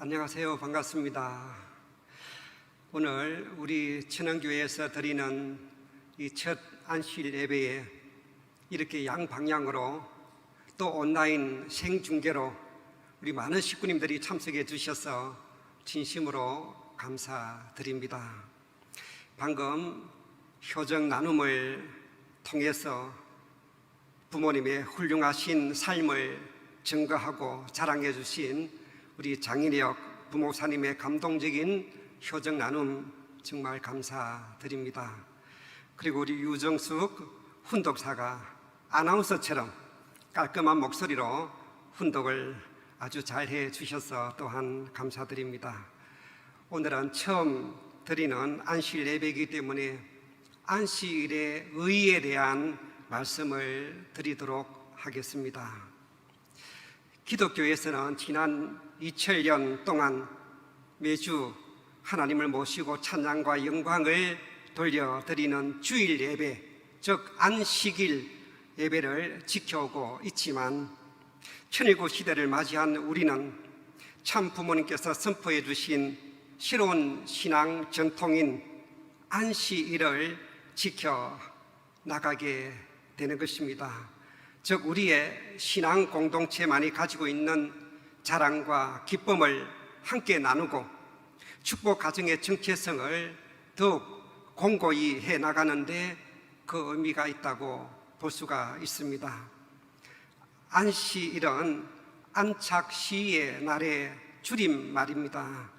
안녕하세요. 반갑습니다. 오늘 우리 천안교회에서 드리는 이 첫 안실 예배에 이렇게 양방향으로 또 온라인 생중계로 우리 많은 식구님들이 참석해 주셔서 진심으로 감사드립니다. 방금 효정 나눔을 통해서 부모님의 훌륭하신 삶을 증거하고 자랑해 주신 우리 장인혁 부목사님의 감동적인 효정 나눔 정말 감사드립니다. 그리고 우리 유정숙 훈독사가 아나운서처럼 깔끔한 목소리로 훈독을 아주 잘 해 주셔서 또한 감사드립니다. 오늘은 처음 드리는 안식 예배이기 때문에 안식일의 의에 대한 말씀을 드리도록 하겠습니다. 기독교에서는 지난 2000년 동안 매주 하나님을 모시고 찬양과 영광을 돌려드리는 주일 예배, 즉 안식일 예배를 지켜오고 있지만 천일국 시대를 맞이한 우리는 참 부모님께서 선포해 주신 새로운 신앙 전통인 안식일을 지켜 나가게 되는 것입니다. 즉 우리의 신앙 공동체만이 가지고 있는 자랑과 기쁨을 함께 나누고 축복 가정의 정체성을 더욱 공고히 해 나가는데 그 의미가 있다고 볼 수가 있습니다. 안시일은 안착시의 날의 줄임말입니다.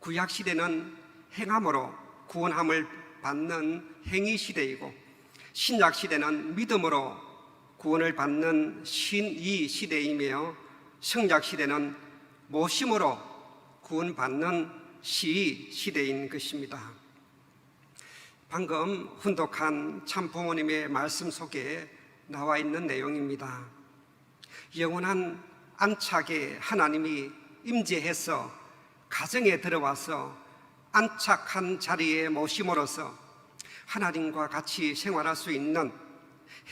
구약 시대는 행함으로 구원함을 받는 행위 시대이고 신약 시대는 믿음으로 구원을 받는 신이 시대이며 성약 시대는 모심으로 구원받는 시 시대인 것입니다. 방금 훈독한 참 부모님의 말씀 속에 나와 있는 내용입니다. 영원한 안착에 하나님이 임재해서 가정에 들어와서 안착한 자리에 모심으로써 하나님과 같이 생활할 수 있는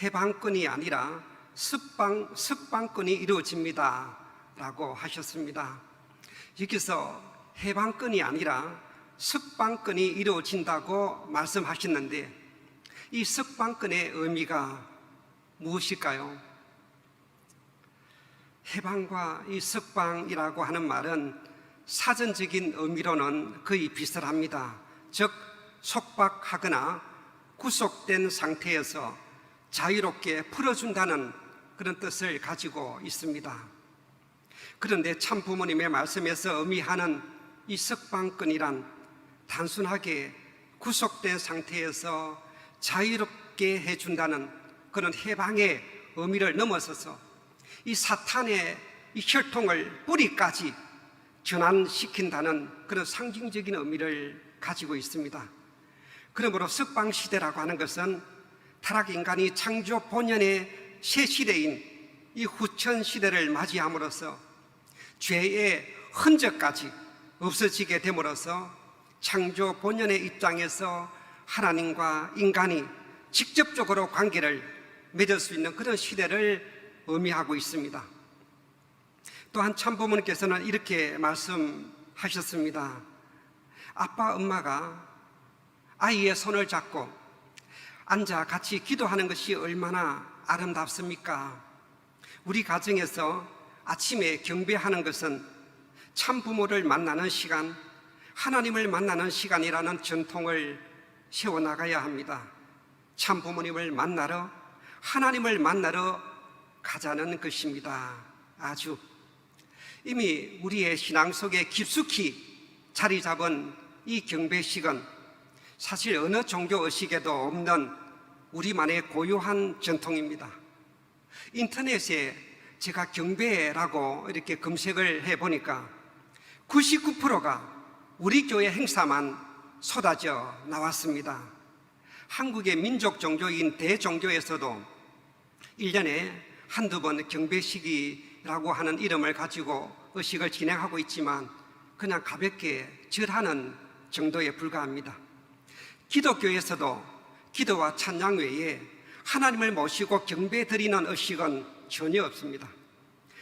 해방권이 아니라 습방, 습방권이 이루어집니다. 라고 하셨습니다. 여기서 해방권이 아니라 습방권이 이루어진다고 말씀하셨는데 이 습방권의 의미가 무엇일까요? 해방과 이 습방이라고 하는 말은 사전적인 의미로는 거의 비슷합니다. 즉, 속박하거나 구속된 상태에서 자유롭게 풀어준다는 그런 뜻을 가지고 있습니다. 그런데 참 부모님의 말씀에서 의미하는 이 석방권이란 단순하게 구속된 상태에서 자유롭게 해준다는 그런 해방의 의미를 넘어서서 이 사탄의 이 혈통을 뿌리까지 전환시킨다는 그런 상징적인 의미를 가지고 있습니다. 그러므로 석방 시대라고 하는 것은 타락 인간이 창조 본연의 새 시대인 이 후천 시대를 맞이함으로써 죄의 흔적까지 없어지게 됨으로써 창조 본연의 입장에서 하나님과 인간이 직접적으로 관계를 맺을 수 있는 그런 시대를 의미하고 있습니다. 또한 참부모님께서는 이렇게 말씀하셨습니다. 아빠, 엄마가 아이의 손을 잡고 앉아 같이 기도하는 것이 얼마나 아름답습니까? 우리 가정에서 아침에 경배하는 것은 참 부모를 만나는 시간, 하나님을 만나는 시간이라는 전통을 세워나가야 합니다. 참 부모님을 만나러, 하나님을 만나러 가자는 것입니다. 아주 이미 우리의 신앙 속에 깊숙이 자리 잡은 이 경배식은 사실 어느 종교 의식에도 없는 우리만의 고유한 전통입니다. 인터넷에 제가 경배라고 이렇게 검색을 해 보니까 99%가 우리 교회 행사만 쏟아져 나왔습니다. 한국의 민족 종교인 대종교에서도 1년에 한두 번 경배식이라고 하는 이름을 가지고 의식을 진행하고 있지만 그냥 가볍게 절하는 정도에 불과합니다. 기독교에서도 기도와 찬양 외에 하나님을 모시고 경배 드리는 의식은 전혀 없습니다.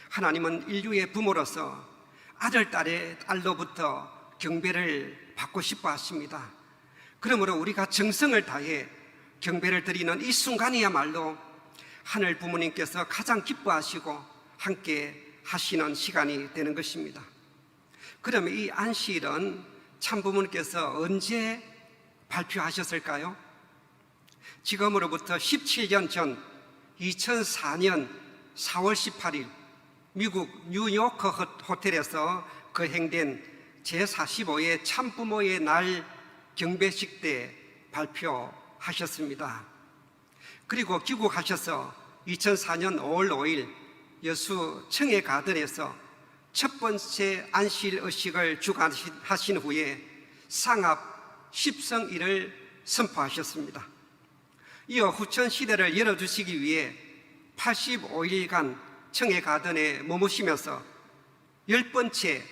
하나님은 인류의 부모로서 아들, 딸의 딸로부터 경배를 받고 싶어 하십니다. 그러므로 우리가 정성을 다해 경배를 드리는 이 순간이야말로 하늘 부모님께서 가장 기뻐하시고 함께 하시는 시간이 되는 것입니다. 그러면 이 안식일은 참부모님께서 언제 발표하셨을까요? 지금으로부터 17년 전 2004년 4월 18일 미국 뉴요크 호텔에서 거행된 제45회 참부모의 날 경배식 때 발표하셨습니다. 그리고 귀국하셔서 2004년 5월 5일 여수 청해 가든에서 첫 번째 안실 의식을 주관하신 후에 상합 10성일을 선포하셨습니다. 이어 후천 시대를 열어주시기 위해 85일간 청해 가든에 머무시면서 열 번째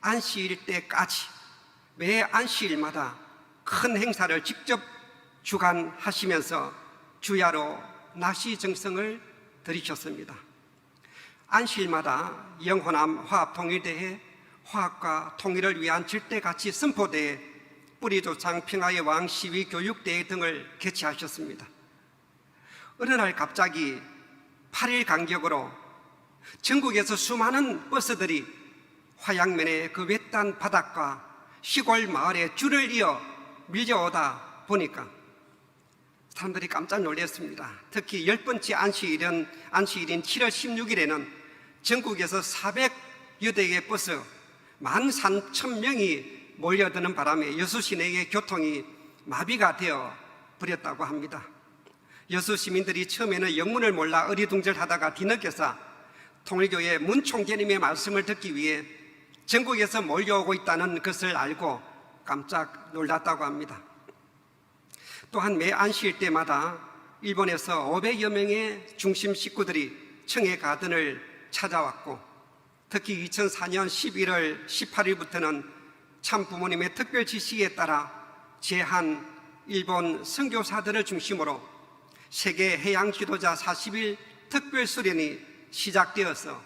안식일 때까지 매 안식일마다 큰 행사를 직접 주관하시면서 주야로 나시 정성을 들이셨습니다. 안식일마다 영호남 화합통일대회 화합과 통일을 위한 절대가치 선포대회 뿌리 조상 평화의 왕 시위 교육대회 등을 개최하셨습니다. 어느 날 갑자기 8일 간격으로 전국에서 수많은 버스들이 화양면의 그 외딴 바닷가 시골 마을에 줄을 이어 밀려오다 보니까 사람들이 깜짝 놀랐습니다. 특히 열 번째 안식일은 안식일인 7월 16일에는 전국에서 400여 대의 버스 13,000명이 몰려드는 바람에 여수 시내의 교통이 마비가 되어 버렸다고 합니다. 여수 시민들이 처음에는 영문을 몰라 어리둥절하다가 뒤늦게서 통일교회 문총재님의 말씀을 듣기 위해 전국에서 몰려오고 있다는 것을 알고 깜짝 놀랐다고 합니다. 또한 매 안식일 때마다 일본에서 500여 명의 중심 식구들이 청해 가든을 찾아왔고 특히 2004년 11월 18일부터는 참 부모님의 특별 지시에 따라 제한 일본 선교사들을 중심으로 세계 해양 지도자 40일 특별 수련이 시작되어서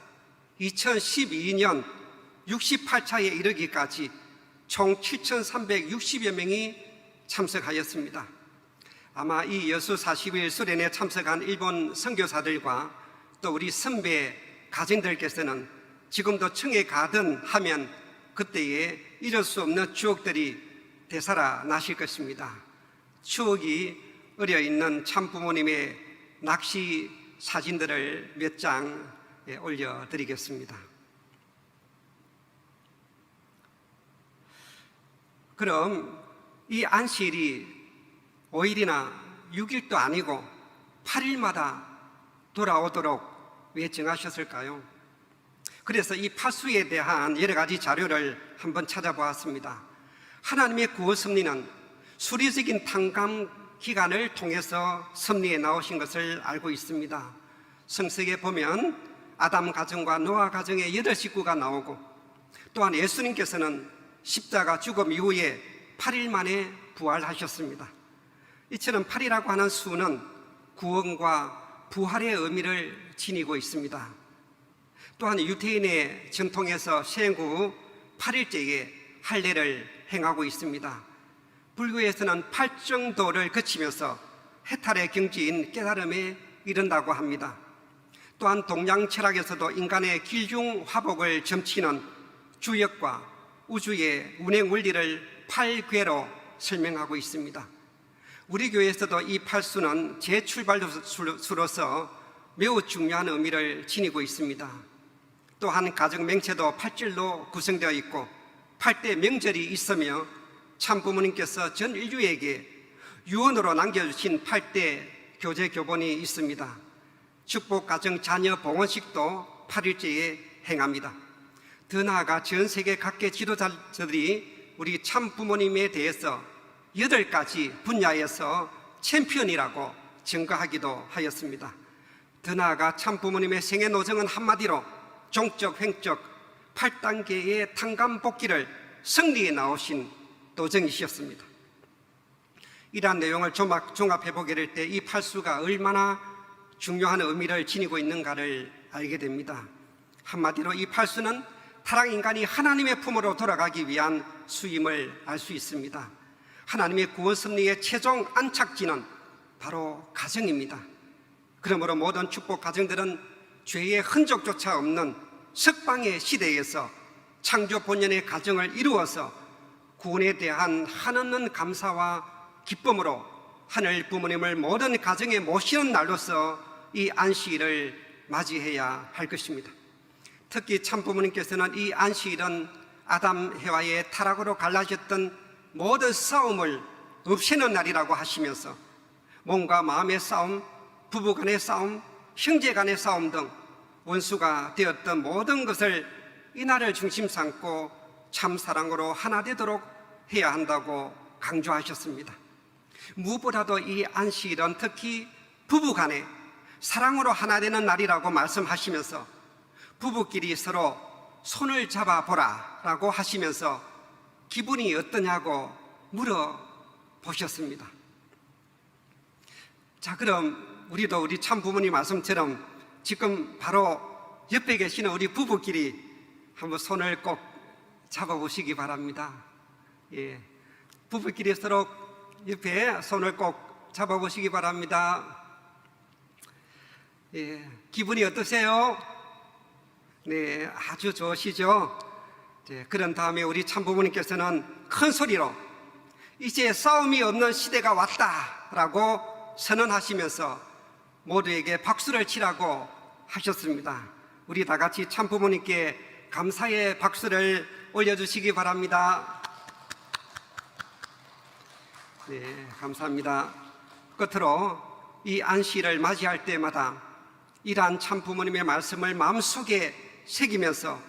2012년 68차에 이르기까지 총 7,360여 명이 참석하였습니다. 아마 이 여수 40일 수련에 참석한 일본 선교사들과 또 우리 선배 가정들께서는 지금도 청에 가든 하면 그때에 잊을 수 없는 추억들이 되살아 나실 것입니다. 추억이 어려 있는 참부모님의 낚시 사진들을 몇 장 올려드리겠습니다. 그럼 이 안식일이 5일이나 6일도 아니고 8일마다 돌아오도록 왜 정하셨을까요? 그래서 이 파수에 대한 여러 가지 자료를 한번 찾아보았습니다. 하나님의 구원 섭리는 수리적인 탕감 기간을 통해서 섭리에 나오신 것을 알고 있습니다. 성석에 보면 아담 가정과 노아 가정의 여덟 식구가 나오고 또한 예수님께서는 십자가 죽음 이후에 8일 만에 부활하셨습니다. 이처럼 8이라고 하는 수는 구원과 부활의 의미를 지니고 있습니다. 또한 유태인의 전통에서 생후 후 8일째에 할례를 행하고 있습니다. 불교에서는 팔정도를 거치면서 해탈의 경지인 깨달음에 이른다고 합니다. 또한 동양 철학에서도 인간의 길중 화복을 점치는 주역과 우주의 운행 원리를 팔괴로 설명하고 있습니다. 우리 교회에서도 이 팔수는 재출발수로서 매우 중요한 의미를 지니고 있습니다. 또한 가정 맹체도 팔절로 구성되어 있고 팔대 명절이 있으며 참 부모님께서 전 인류에게 유언으로 남겨주신 팔대 교제 교본이 있습니다. 축복 가정 자녀 봉헌식도 8일째에 행합니다. 더 나아가 전 세계 각계 지도자들이 우리 참 부모님에 대해서 여덟 가지 분야에서 챔피언이라고 증거하기도 하였습니다. 더 나아가 참 부모님의 생애 노정은 한마디로 종적, 횡적 8단계의 탕감 복귀를 승리에 나오신 도정이셨습니다. 이러한 내용을 종합해 보게 될 때 이 팔수가 얼마나 중요한 의미를 지니고 있는가를 알게 됩니다. 한마디로 이 팔수는 타락 인간이 하나님의 품으로 돌아가기 위한 수임을 알 수 있습니다. 하나님의 구원 섭리의 최종 안착지는 바로 가정입니다. 그러므로 모든 축복 가정들은 죄의 흔적조차 없는 석방의 시대에서 창조 본연의 가정을 이루어서 구원에 대한 한없는 감사와 기쁨으로 하늘 부모님을 모든 가정에 모시는 날로서 이 안식일을 맞이해야 할 것입니다. 특히 참 부모님께서는 이 안식일은 아담 해와의 타락으로 갈라졌던 모든 싸움을 없애는 날이라고 하시면서 몸과 마음의 싸움, 부부 간의 싸움, 형제 간의 싸움 등 원수가 되었던 모든 것을 이 날을 중심 삼고 참 사랑으로 하나 되도록 해야 한다고 강조하셨습니다. 무엇보다도 이 안식일은 특히 부부 간에 사랑으로 하나 되는 날이라고 말씀하시면서 부부끼리 서로 손을 잡아 보라 라고 하시면서 기분이 어떠냐고 물어 보셨습니다. 자, 그럼 우리도 우리 참 부모님 말씀처럼 지금 바로 옆에 계시는 우리 부부끼리 한번 손을 꼭 잡아보시기 바랍니다. 예. 부부끼리 서로 옆에 손을 꼭 잡아보시기 바랍니다. 예. 기분이 어떠세요? 네, 아주 좋으시죠? 네, 그런 다음에 우리 참부모님께서는 큰 소리로 이제 싸움이 없는 시대가 왔다라고 선언하시면서 모두에게 박수를 치라고 하셨습니다. 우리 다 같이 참부모님께 감사의 박수를 올려주시기 바랍니다. 네, 감사합니다. 끝으로 이 안시를 맞이할 때마다 이러한 참 부모님의 말씀을 마음속에 새기면서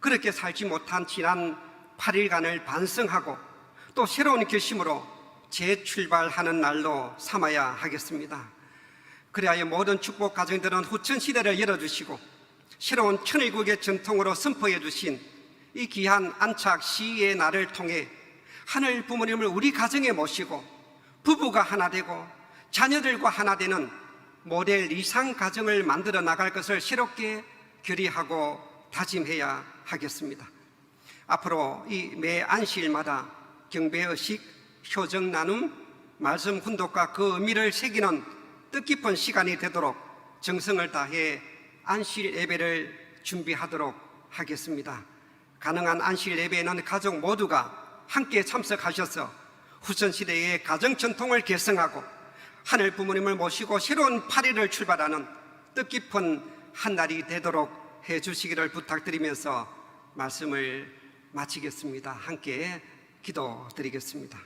그렇게 살지 못한 지난 8일간을 반성하고 또 새로운 결심으로 재출발하는 날로 삼아야 하겠습니다. 그래야 모든 축복 가정들은 후천 시대를 열어주시고 새로운 천일국의 전통으로 선포해 주신 이 귀한 안착 시의 날을 통해 하늘 부모님을 우리 가정에 모시고 부부가 하나 되고 자녀들과 하나 되는 모델 이상 가정을 만들어 나갈 것을 새롭게 결의하고 다짐해야 하겠습니다. 앞으로 이 매 안식일마다 경배의식, 효정 나눔, 말씀 훈독과 그 의미를 새기는 뜻깊은 시간이 되도록 정성을 다해 안식 예배를 준비하도록 하겠습니다. 가능한 안식 예배에는 가족 모두가 함께 참석하셔서 후천 시대의 가정 전통을 개성하고 하늘 부모님을 모시고 새로운 8일을 출발하는 뜻깊은 한 날이 되도록 해 주시기를 부탁드리면서 말씀을 마치겠습니다. 함께 기도드리겠습니다.